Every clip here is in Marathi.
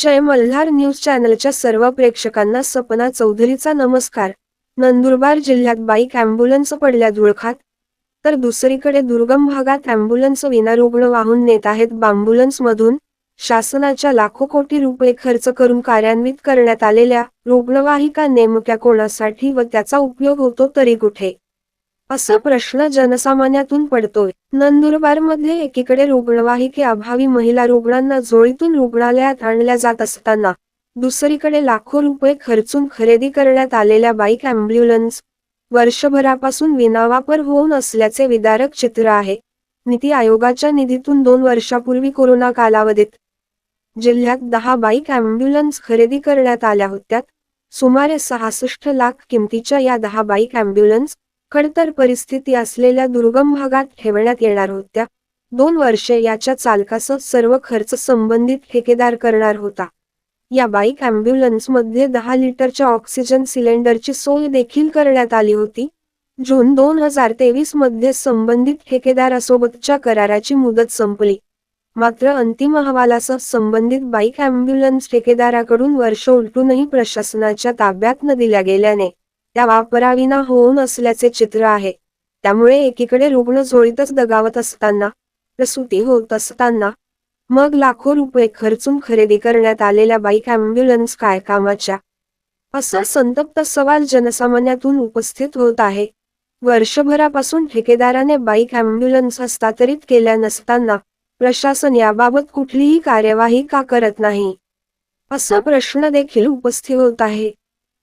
जय मल्हार न्यूज चॅनलच्या सर्व प्रेक्षकांना सपना चौधरीचा नमस्कार. नंदुरबार जिल्ह्यात बाईक अँब्युलन्स पडल्या धुळखात. तर दुसरीकडे दुर्गम भागात अँब्युलन्स विना रुग्ण वाहून नेत आहेत बांबुलन्समधून शासनाच्या लाखो कोटी रुपये खर्च करून कार्यान्वित करण्यात आलेल्या रुग्णवाहिका नेमक्या कोणासाठी व त्याचा उपयोग होतो तरी कुठे? असा प्रश्न जनसामान्यातून पडतोय. नंदुरबारमध्ये एकीकडे रुग्णवाहिके अभावी महिला रुग्णांना जोळीतून रुग्णालयात आणल्या जात असताना दुसरीकडे लाखो रुपये खर्चून खरेदी करण्यात आलेल्या बाईक अँब्युलन्स वर्षभरापासून विनावापर होऊन असल्याचे विदारक चित्र आहे. नीती आयोगाच्या निधीतून दोन वर्षापूर्वी कोरोना कालावधीत जिल्ह्यात दहा बाईक अँब्युलन्स खरेदी करण्यात आल्या होत्या सुमारे सहासष्ट लाख किमतीच्या या दहा बाईक अँब्युलन्स खडतर परिस्थिती असलेल्या दुर्गम भागात ठेवण्यात येणार होत्या. दोन वर्षे याच्या चालकासह सर्व खर्च संबंधित ठेकेदार करणार होता. या बाईक अँब्युलन्समध्ये दहा लिटरच्या ऑक्सिजन सिलेंडरची सोय देखील करण्यात आली होती. जून दोन हजार तेवीसमध्ये संबंधित ठेकेदारासोबतच्या कराराची मुदत संपली. मात्र अंतिम अहवालासह संबंधित बाईक अँब्युलन्स ठेकेदाराकडून वर्ष उलटूनही प्रशासनाच्या ताब्यात न दिल्या गेल्याने त्या वापराविना होऊन असल्याचे चित्र आहे. त्यामुळे एकीकडे रुग्ण झोळीतच दगावत असताना प्रसूती होत असताना मग लाखो रुपये खर्चून खरेदी करण्यात आलेल्या बाईक अँब्युलन्स काय कामाच्या असा संतप्त सवाल जनसामान्यातून उपस्थित होत आहे. वर्षभरापासून ठेकेदाराने बाईक अँब्युलन्स हस्तांतरित केल्या नसताना प्रशासन याबाबत कुठलीही कार्यवाही का करत नाही? असा प्रश्न देखील उपस्थित होत आहे.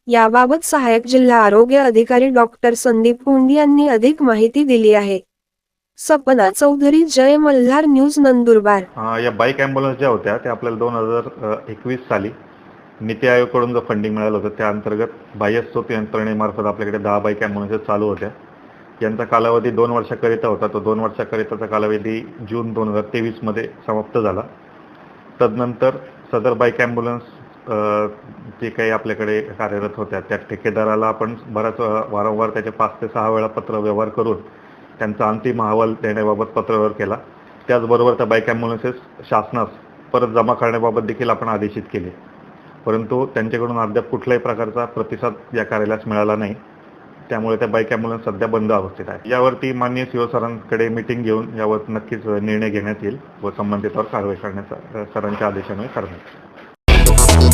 याबाबत सहाय्यक जिल्हा आरोग्य अधिकारी डॉक्टर संदीप कुंडी यांनी अधिक माहिती दिली आहे. सपना चौधरी जय मल्हार न्यूज नंदुरबार. या बाईक ॲम्ब्युलन्स ज्या होत्या त्या आपल्याला दोन हजार एकवीस साली नीती आयोगाकडून जो फंडिंग मिळालं होतं त्या अंतर्गत बाह्यस्रोत यंत्रणेमार्फत आपल्याकडे दहा बाईक ॲम्ब्युलन्सेस चालू होत्या. यांचा कालावधी दोन वर्षाकरिता होता. तो दोन वर्षाकरिताचा कालावधी जून दोन हजार तेवीसमध्ये समाप्त झाला. तदनंतर सदर बाईक ॲम्ब्युलन्स जे काही आपल्याकडे कार्यरत होत्या त्या ठेकेदाराला आपण बराच वारंवार त्याचे पाच ते सहा वेळा पत्र व्यवहार करून त्यांचा अंतिम अहवाल देण्याबाबत पत्रव्यवहार केला. त्याचबरोबर त्या बाईक ॲम्ब्युलन्सेस शासनास परत जमा करण्याबाबत देखील आपण आदेशित केले. परंतु त्यांच्याकडून अद्याप कुठल्याही प्रकारचा प्रतिसाद या कार्यालयास मिळाला नाही. त्यामुळे त्या बाईक ॲम्ब्युलन्स सध्या बंद अवस्थेत आहे. यावरती माननीय सीओ सरांकडे मिटिंग घेऊन यावर नक्कीच निर्णय घेण्यात येईल व संबंधितावर कारवाई करण्याचा सरांच्या आदेशाने करण्यात